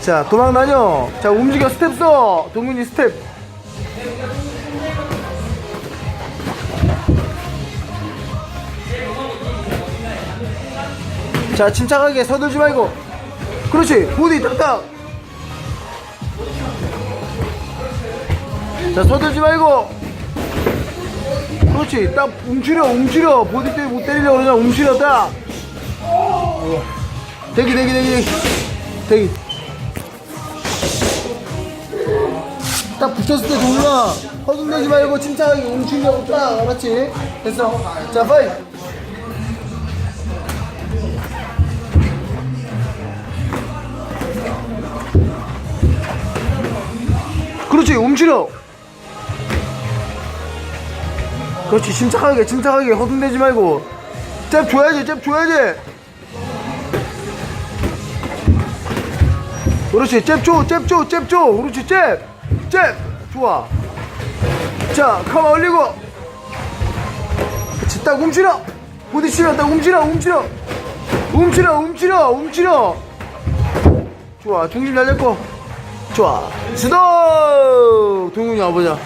자 도망 다녀. 자 움직여. 스텝 써. 동민이 스텝. 자 침착하게 서들지 말고. 그렇지. 보디 딱딱. 자 서들지 말고. 그렇지. 딱 움츠려 움츠려. 보디 때문에 못 때리려고 그러냐 움츠려 딱. 대기 대기 대기 대기 대기 딱 붙였을 때 동훈아 허둥대지 말고 침착하게 움츠려고 딱 알았지? 됐어. 자 파이 그렇지 움츠려 그렇지 침착하게 침착하게 허둥대지 말고. 잽 줘야지 잽 줘야지 그렇지. 잽 줘 잽 줘 잽 줘. 그렇지 잽 잽. 좋아. 자 카마 올리고. 그렇지 딱 움츠려 부딪히면 딱 움츠려 움츠려 움츠려 움츠려 움츠려 좋아 중심 잘 잡고. 좋아. 스톱! 동훈이 와보자